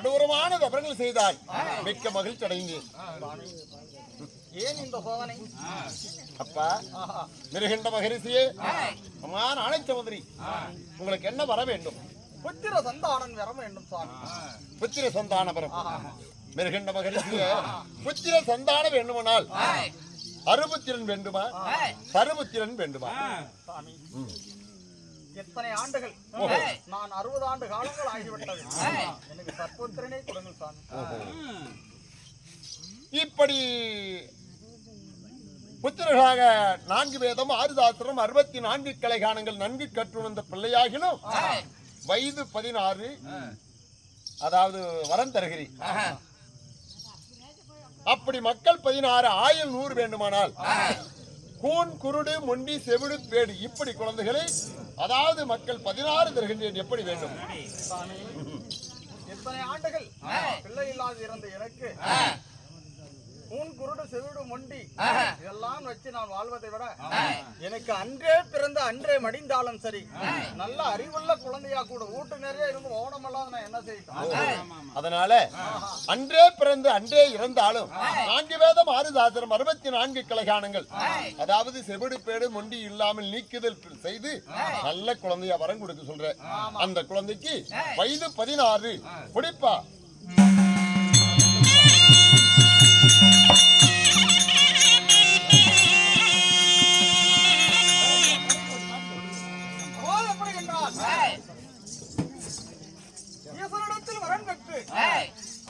கடூரமான தவறுகள் செய்தாய். மிக்க மகிழ்ச்சி அடைந்தேன். ஏன் இந்த சோதனை? அப்பா மிருகண்ட மகரிஷியே அம்மா நாளை சமுதிரி உங்களுக்கு என்ன வர வேண்டும்? புத்திர சந்தானம் வர வேண்டும் சுவாமி புத்திர சந்தான வரம் மிருகண்ட மகரிஷியே புத்திர சந்தானம் வேண்டுமானால் அருபுத்திரன் வேண்டுமா? சருபுத்திரன் வேண்டுமா? சாமி. எத்தனை ஆண்டுகள். நான் அறுபது ஆண்டு காலங்கள் ஆகிவிட்டது. எனக்கு சற்புத்திரனே கொடுங்கள் சாமி. இப்படி புத்திரர்களாக நான்கு வேதம் ஆறு சாஸ்திரம் அறுபத்தி நான்கு கலைகானங்கள் நன்கு கற்றுணர்ந்த பிள்ளையாகிலும் வயது பதினாறு அதாவது வரம் தருகிறேன். அப்படி மக்கள் பதினாறு ஆயுள் நூறு வேண்டுமானால் கூன் குருடு மொண்டி செவிடு பேடு இப்படி குழந்தைகளை அதாவது மக்கள் பதினாறு தருகின்றேன் எப்படி வேண்டும்? எத்தனை ஆண்டுகள்? பிள்ளை இல்லாது இருந்த எனக்கு. ஊன் குருடு செவிடு மொண்டி. இதெல்லாம் வச்சு நான் வாழ்வதை விட எனக்கு அன்றே பிறந்த அன்றே மடிந்தாலும் சரி நல்ல அறிவுள்ள குழந்தையா கூட. வீட்டு நிறைய இருந்து ஓணமெல்லாம் நான் என்ன செய்யணும் அதனால அன்றே பிறந்து அன்றே இறந்தாலும் நான்கு வேதம் ஆறு சாஸ்திரம் அறுபத்தி நான்கு கிளைகானங்கள் அதாவது செவிடு பேடு மொண்டி இல்லாமல் நீக்குதல் செய்து நல்ல குழந்தையா வரம் கொடுக்க சொல்ற. அந்த குழந்தைக்கு வயது பதினாறு. பிடிப்பா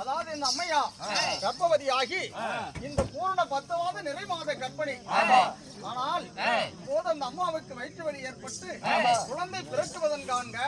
அதாவது இந்த அம்மையா கர்ப்பவதியாகி இந்த பூரண பத்து மாத நிறை மாத ஆனால் இப்போது அந்த அம்மாவுக்கு வயிற்று வலி ஏற்பட்டு குழந்தை பிறக்குவதன் காண்க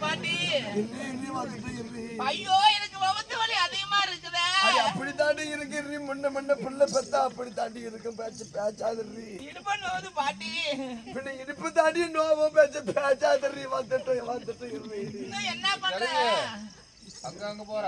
பாட்டி. இன்றி இன்றி வந்துட்டு இன்றி ஐயோ எனக்கு வவத்து வலி அதிகமா இருக்குதே. அது அப்படி தாண்டி இருக்கிறீ முன்ன முன்ன பிள்ளை பெத்தா அப்படி தாண்டி இருக்கும். பேச்சு பேச்சாதிரி இடுப்பன் போகுது பாட்டி. பின்ன இடுப்பு தாண்டி நோவும் பேச்சு பேச்சாதிரி வந்துட்டு வந்துட்டு இன்னும் என்ன பண்ற? அங்க அங்க போற.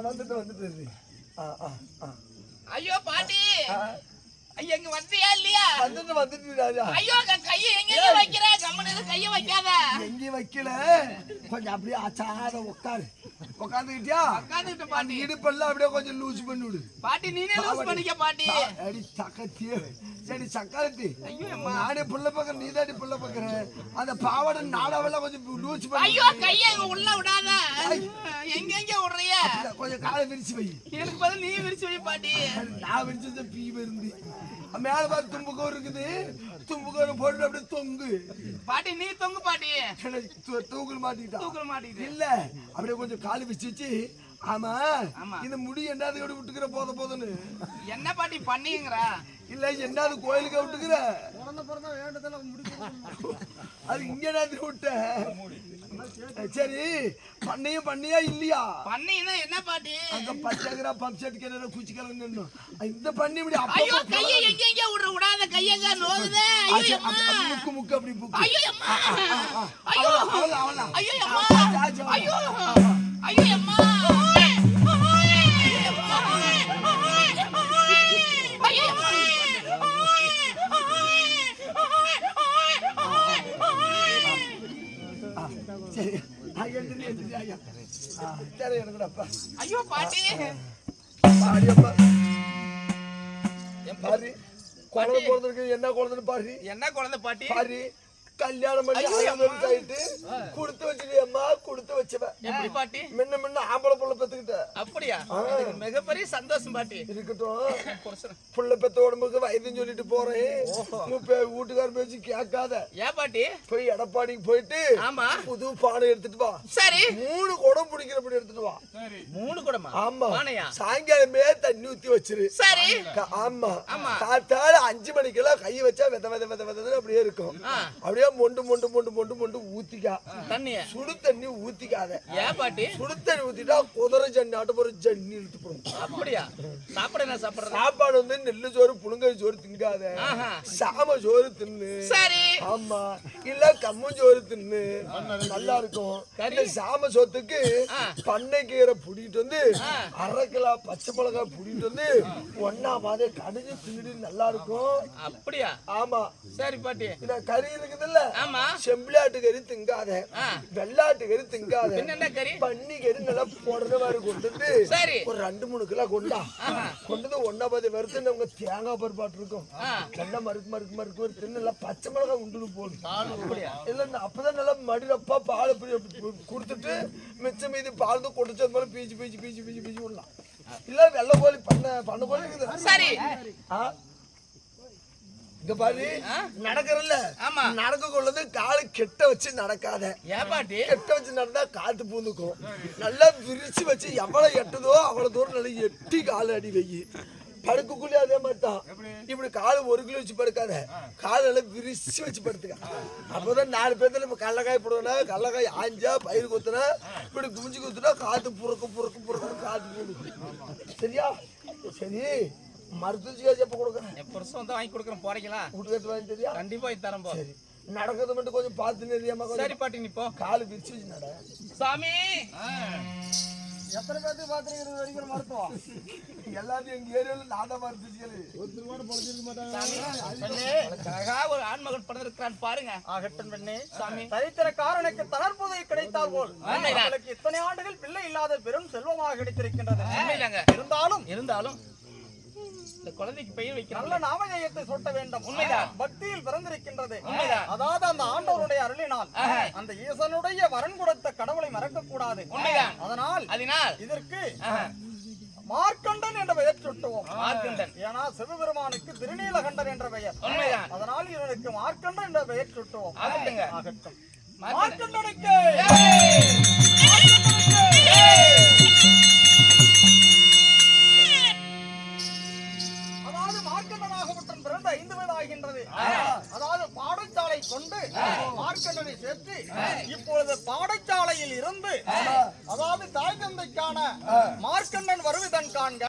வந்துட்டு வந்துட்டு ஆ ஆ ஆ. ஐயோ பாட்டி. ஐயோ இங்க வந்தியா இல்லையா? வந்துட்டு வந்துட்டு ராஜா. ஐயோ கையை எங்க வைக்கிற? கம்மனு கையை வைக்காத. எங்கேயும் வைக்கல. கொஞ்சம் அப்படியே அச்சாத உட்காரு உட்காந்துக்கிட்டியா உட்காந்துட்டு அந்த பாட்டி. இடுப்பெல்லாம் அப்படியே கொஞ்சம் லூஸ் பண்ணி விடு பாட்டி நீனே லூஸ் பண்ணிக்க பாட்டி. அடி சக்கத்தி சரி சக்காலத்தி. நானே புள்ள பக்கம் நீ தாடி புள்ள பக்கம் அந்த பாவாடை நாடாவெல்லாம் கொஞ்சம் லூஸ் பண்ணி ஐயோ கையை இங்க உள்ள விடாத. எங்க எங்க விடுறிய? கொஞ்சம் காலை விரிச்சு வை. எனக்கு பதில் நீ விரிச்சு வை பாட்டி. நான் விரிச்சது பீ இருந்து மேல பார்த்து தும்புக்கோர் இருக்குது. தும்புக்கோர் போட்டு அப்படியே தொங்கு. பாட்டி நீ தொங்கு பாட்டி. தூக்கல் மாட்டிக்கிட்டான் தூக்க மாட்டேங்குது இல்ல அப்படியே கொஞ்சம் காலு வச்சு ஆமா. இந்த முடி என்னது கூட விட்டுக்கிற போத போதுன்னு? என்ன பாட்டி பண்ணீங்கறா? இல்ல என்னது கோயிலுக்கு விட்டுக்கிற? அது இங்க என்னது விட்ட. சரி பண்ணையும் பண்ணியா இல்லையா? பண்ணீங்கன்னா என்ன பாட்டி? அங்க பச்சைக்கிற பம்ப் செட் கிணறு குச்சிக்கிறன்னு இந்த பண்ணி இப்படி ஐயோ கையை எங்க எங்க விடுற? விடாத கையங்க நோகுதே ஐயோ முக்கு முக்கு அப்படி முக்கு. ஐயோ அம்மா. ஐயோ அம்மா. அப்பா ஐயோ பாட்டி. பாடி அப்பா பாரு குழந்தை பிறந்திருக்கு என்ன குழந்தைன்னு பாரு. என்ன குழந்தை பாட்டி? பாரு கல்யாணம் பண்ணி ஆயிட்டு கொடுத்து வச்சிருக்கே அம்மா. கொடுத்து வச்சவ. எப்படி பாட்டி? முன்ன முன்ன ஆம்பளை புள்ள பெத்துக்கிட்ட. அப்படியா? மிகப்பெரிய சந்தோஷம் பாட்டி. இருக்கட்டும். புள்ள பெத்த உடம்புக்கு வயதுன்னு சொல்லிட்டு போறேன். வீட்டுக்கார பேச்சு கேட்காத. ஏன் பாட்டி? போய் எடப்பாடிக்கு போயிட்டு ஆமா. புது பானை எடுத்துட்டு வா. சரி. மூணு குடம் பிடிக்கிறபடி எடுத்துட்டு வா. மூணு குடமா? ஆமா. சாயங்காலமே தண்ணி ஊத்தி வச்சிரு. சரி. ஆமா. ஆமா. காத்தால அஞ்சு மணிக்கெல்லாம் கை வச்சா வித வித வித விதன்னு அப்படியே இருக்கும். அப்படியே மொண்டு மொண்டு மொண்டு மொண்டு மொண்டு ஊத்திக்கா. தண்ணிய? சுடு தண்ணி ஊத்திக்காத. ஏன் பாட்டி? சுடு தண்ணி ஊத்திட்டா குதிரை ஜன்னி ஆட்ட போற ஜன்னி இழுத்து போடும். அப்படியா? சாப்பிட என்ன சாப்பிடுறது? சாப்பாடு வந்து நெல்லு சோறு புழுங்கல் சோறு திங்காத. சாம சோறு தின்னு. சரி. ஆமா. இல்ல கம்மு சோறு தின்னு. நல்லா இருக்கும். இந்த சாம சோத்துக்கு ஆ. பண்ணைக்கீரை புடிட்டு வந்து ஆ. அரை கிலோ பச்சை மிளகாய் புடிட்டு வந்து ஒன்னா மாதிரி கடுகு தின்னு நல்லா இருக்கும். அப்படியா? ஆமா. சரி பாட்டி. இந்த கறி இருக்குதுல்ல ஆமா. செம்பிளாட்டு கறி திங்காத. வெள்ளாட்டு கறி திங்காத பின்ன கறி? நல்லா போடுற மாதிரி கொண்டு ஒரு ரெண்டு மூணு கிலோ கொண்டா. கொண்டு வந்து ஒன்னா பதி வறுத்து நம்ம தேங்காய் பருப்பாட்டு இருக்கும். நல்லா மறுக்கு மறுக்கு மறுக்கு ஒரு தின்னு நல்லா பச்சை மிளகாய் உண்டுன்னு போடும் இல்ல அப்பதான் நல்லா மடிரப்பா பால் கொடுத்துட்டு மிச்சம் மீதி பால் தான் வச்சது மாதிரி பீச்சு பீச்சு பீச்சு பீச்சு பீச்சு விடலாம். இல்ல வெள்ளை கோழி பண்ண பண்ண கோழி இருக்குது. சரி. ஆ? இங்க பாரு நடக்கிறல்ல. ஆமா. நடக்க கொள்ளது காலு கெட்ட வச்சு நடக்காத. ஏன் பாட்டி? கெட்ட வச்சு நடந்தா காத்து பூந்துக்கும். நல்லா விரிச்சு வச்சு எவ்வளவு எட்டுதோ அவ்வளவு தூரம் நல்லா எட்டி கால் அடி வை. படுக்கக்குள்ளே அதே மாதிரி தான் இப்படி கால் ஒரு கிலோ வச்சு படுக்காத. கால் நல்லா விரிச்சு வச்சு படுத்துக்க. அப்பதான் நாலு பேர்த்துல இப்ப கடலக்காய் போடுவேனா கடலக்காய் ஆஞ்சா பயிர் குத்துனா இப்படி குமிஞ்சு குத்துனா காத்து புறக்கு புறக்கு புறக்குன்னு காத்து போடுது சரியா? சரி. மருத்துவச்சிக்காச்சு எப்ப கொடுக்குறேன் என் புருஷன் வந்து வாங்கி கொடுக்குறேன் போறீங்களா? வீட்டுக்கு வாங்கி தெரியா கண்டிப்பா இது தரேன் போ. சரி. நடக்கிறது மட்டும் கொஞ்சம் பார்த்து தெரியாம சரி பாட்டி நீ போ. கால் விரிச்சு வச்சு நட. சாமி! எத்தனை பேர்த்துக்கு பாத்துருக்கிறது வரைக்கும் மருத்துவம்? எல்லாத்தையும் எங்க ஏரியால நான் தான் மருத்துவச்சிக்கலு அழகா ஒரு ஆண்மகன் பிறந்திருக்கிறான் பாருங்க. ஆகட்டும் பெண்ணே. சாமி. சரித்திரக்காரனுக்கு தளர்ப்புதை கிடைத்தால் போல். இத்தனை ஆண்டுகள் பிள்ளை இல்லாத பெரும் செல்வமாக கிடைத்திருக்கின்றது. இருந்தாலும் இருந்தாலும் இந்த குழந்தைக்கு பெயர் நல்ல வைக்கிறாங்க நாமஜெயத்தை சூட்ட வேண்டும் உண்மைதான். பக்தியில் பிறந்திருக்கின்றது உண்மைதான். அதாவது அந்த ஆண்டவருடைய அருளினால். அந்த ஈசனுடைய வரன் கொடுத்த கடவுளை மறக்க கூடாது உண்மைதான். அதனால் அதனால் இதற்கு மார்க்கண்டன் என்ற பெயர் சுட்டுவோம் மார்க்கண்டன். ஏன்னா சிவபெருமானுக்கு திருநீலகண்டன் என்ற பெயர் உண்மைதான். அதனால் இவனுக்கு மார்க்கண்டன் என்ற பெயர் சுட்டுவோம். ஆகட்டும் மார்க்கண்டன். மார்க்கண்டனுக்கு அதாவது பாடசாலை கொண்டு மார்க்கண்டனை சேர்த்து இப்பொழுது பாடசாலையில் இருந்து அதாவது தாய் தந்தைக்கான மார்க்கண்டன் வருவதன் காண்க